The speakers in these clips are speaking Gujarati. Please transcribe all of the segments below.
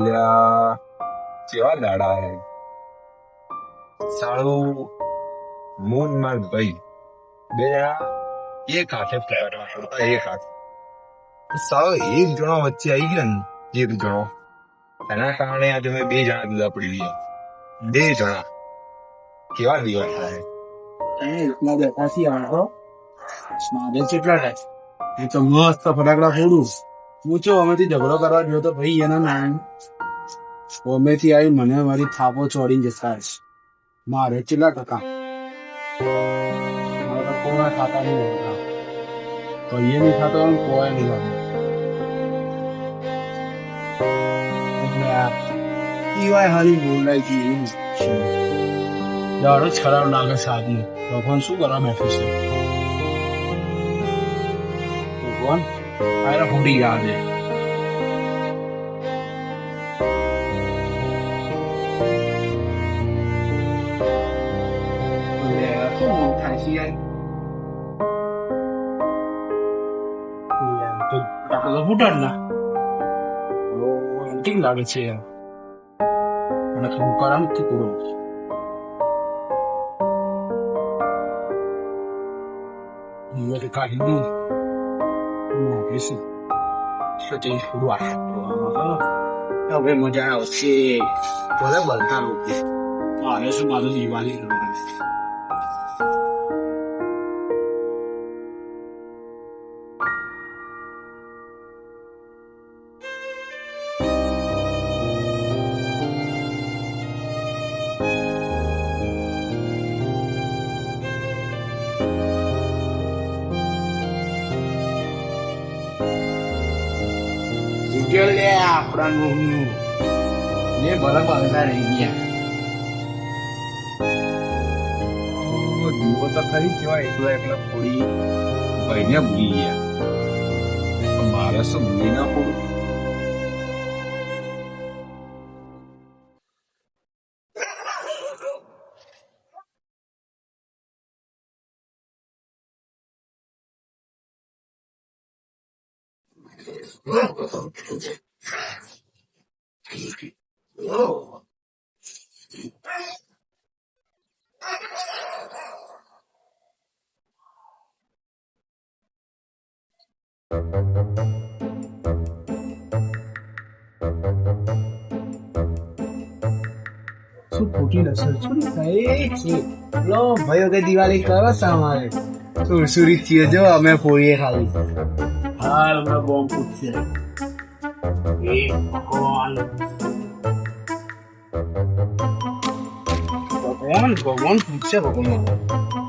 અલ્યા, કેવા દાડા હે. સાળું, મૂન માર ભાઈ. બે એક હાથે એક હાથ. સાળો, એક જણો વચ્ચે આવી ગયો ને, એક જણો. એના કારણે આજે મેં બે જણા જુદા પડી ગયા બે જણા. કેવા દિવસ થાય? એટલા બેઠા છીએ આણો મારે કેટલા થાય? હું તો મસ્ત ફટાકડા ફોડું. હું ચો અમેથી ઝઘડો કરવા ગયો તો ભાઈ એના નામ અમેથી આવી મને મારી થાપો ચોડીને જતા હશે મારે કેટલા કાકા મારે તો ખાતા નહીં કહીએ નહીં ખાતો અને કોઈ નહીં ખાતો. ઈવાય હારી બોલાય એવું દાડો જ ખરાબ લાગે સાદી ભગવાન શું કરવા બેઠું છે? ભગવાન? I don't believe out there. không muốn thải chi anh từ đặt là bút đần à. Kinh là cái gì à nó không có lắm cái tủ rồi mình phải cài luôn 我没事。确定很晚了要不要我们加油去我在我的大楼我要去我的旅馆里 bola bangsa ini ya. ઓ, જુઓ તો ખરી કેવા એકલા એકલા પડી ભાઈને ભૂલી ગયા. મારે શું ના પડું? શું ખોટી નસર શું ભાઈઓ, કે દિવાળી કરો તમારે. સુરસુરી થયો? જો, અમે ફોડીએ ખાલી. ફૂટશે એ ભગવાન ભગવાન પૂછશે ભગવાન.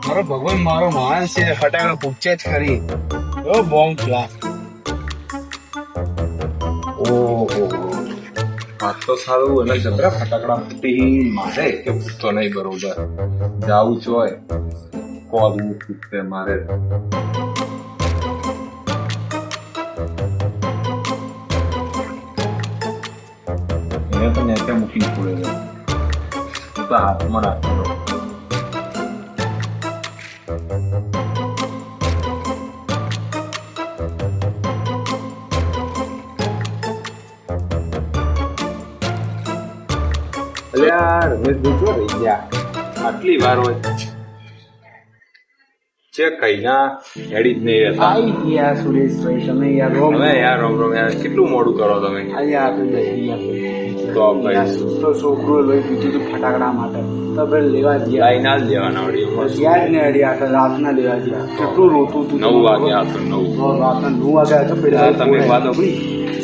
મારો ભગવાન મારો માન છે, ફટાકડા પૂછે જ ખરી. ઓ બોમ્બ ક્લાસ ઓહો. આ તો સારું અને જબરા ફટાકડા ફૂટી મારે. કે ફૂટતો નહીં બરોબર. જાવું જ હોય. કોદવું ફૂટતે મારે? એને તો નેચે મૂકી પડે છે તો હાથમાં ગયા. આટલી વાર હોય છે કઈના હેડી જ નહીં રહેતા. આઈ ગયા સુરેશભાઈ તમે યાર રોમ હવે યાર રોમ રોમ યાર કેટલું મોડું કરો તમે? અહીંયા આપણે તો તો છોકરો લઈ દીધું હતું ફટાકડા માટે. તો લેવા ગયા. લાઈ ના જ લેવાના વળી ગયા જ ને અડી આપણે રાતના લેવા ગયા. કેટલું રોતું હતું નવ વાગે આવતો નવ. રાતના નવ વાગે આવ્યા તો પેલા તમે વાત?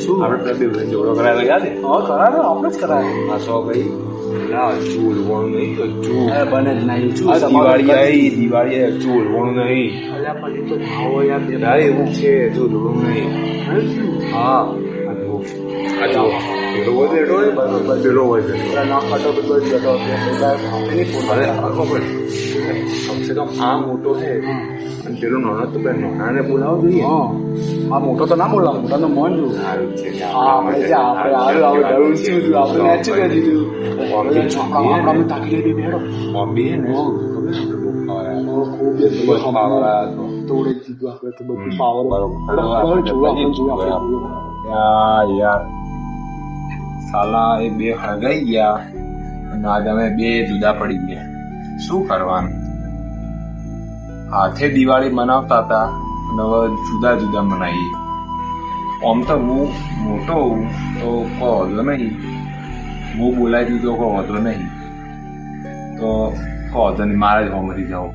શું? આપણે બે જોડો કરાયેલો યાદ હા કરાવે આપણે જ કરાવે સો ભાઈ. ના ચૂલ વણું નહીં તો ચૂલ. બને જ નહીં. શું દિવાળી આવી દિવાળી આવી ચૂલ વણું નહીં. અલ્યા પછી તો ભાવો યાર એવું છે ચૂલ નહીં. હે આ જુઓ. પેલો હોય તો પેલો હોય તો પેલા. અરે આખો પણ કમસે કમ આ મોટો છે અને પેલો નાનો તો પેલા નાનાને બોલાવો જોઈએ આ મોટો તો ના બોલા મોટા તો મોન સારું છે આપણે જે આપણે આવ્યું આપણે ડરું છું આપણે કરી દીધું. બોમ્બે આપણે તાકી લઈ બેઠો. બોમ્બે ને ખૂબ હતો. તોડે દીધું આપણે તો બધું પાવર બરોબર. બરોબર, જુઓ, આપણે આપણે યાર યાર સાલા એ બે હળગાઈ ગયા અને આજે અમે બે જુદા પડી ગયા. શું કરવાનું? હાથે દિવાળી મનાવતા હતા અને હવે જુદા જુદા મનાવીએ આમ તો હું મોટો હોઉં તો કોઈ વાંધો નહીં. હું બોલાવી દીધો કોઈ વાંધો નહીં. તો કોઈ વાંધો નહીં, મારે જ હોમરી જાઓ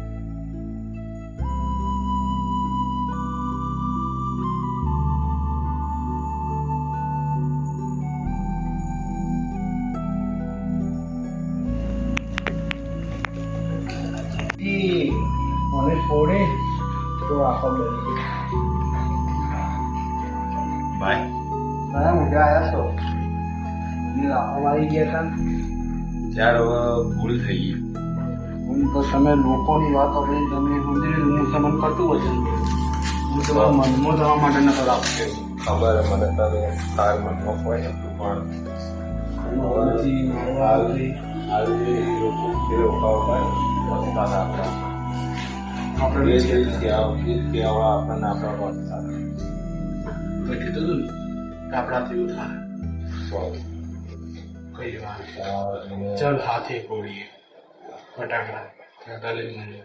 તો ભાઈ ઘણા મોટા આવ્યા છો. આવી ગયા ત્યારે ભૂલ થઈ ગઈ. હું તો તમે લોકોની વાત આપણે તમે સમજી હું તમને કરતું હું તમારા મનમાં થવા માટે નતો રાખતો ખબર મને તારે તાર મનમાં હોય પણ. આવી લોકો વસ્તા આપણા આપણે એ જે કહેવા એ આપણને આપણા વસ્તા તો કીધું હતું ને આપણાથી એવું થાય કઈ વાત ચાલ હાથે ગોળીએ. ફટાકડા. લઈને મળીએ